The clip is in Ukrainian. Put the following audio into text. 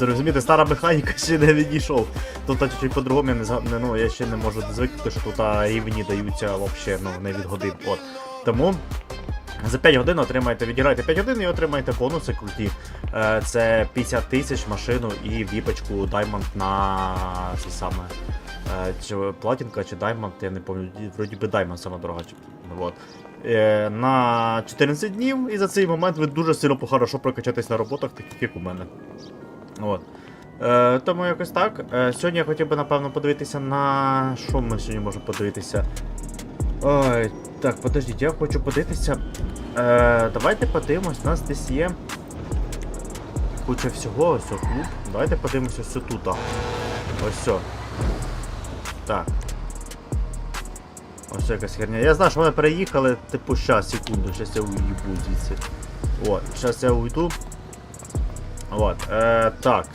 Розумієте, стара механіка ще не відійшов. Тут а, чуть-чуть по-другому я не, зга- не, ну, я ще не можу звикнути, що тут рівні даються вообще, ну, не від годин. От. Тому за 5 годин отримаєте, відіграйте 5 годин і отримаєте бонуси круті. Е, це 50 тисяч машину і віпочку Diamond на це саме. Е, чи платінка, чи Diamond, я не пам'ятаю, вроді би Diamond сама дорога. Вот. Е, на 14 днів, і за цей момент ви дуже сильно хорошо прокачаєтесь на роботах, таких як у мене. От. Е, тому якось так. Е, сьогодні я хотів би, напевно, подивитися на. Що ми сьогодні можемо подивитися? Ой, так, подождіть, я хочу подивитися. Е, давайте подивимось, у нас десь є. Куча всього, ось о, клуб. Давайте подивимося ось тут. Ось все. Так. Ось якась херня. Я знаю, що вони переїхали, типу, щас, секунду, щас я уїбу звідси. От, щас я уйду. От, е, так,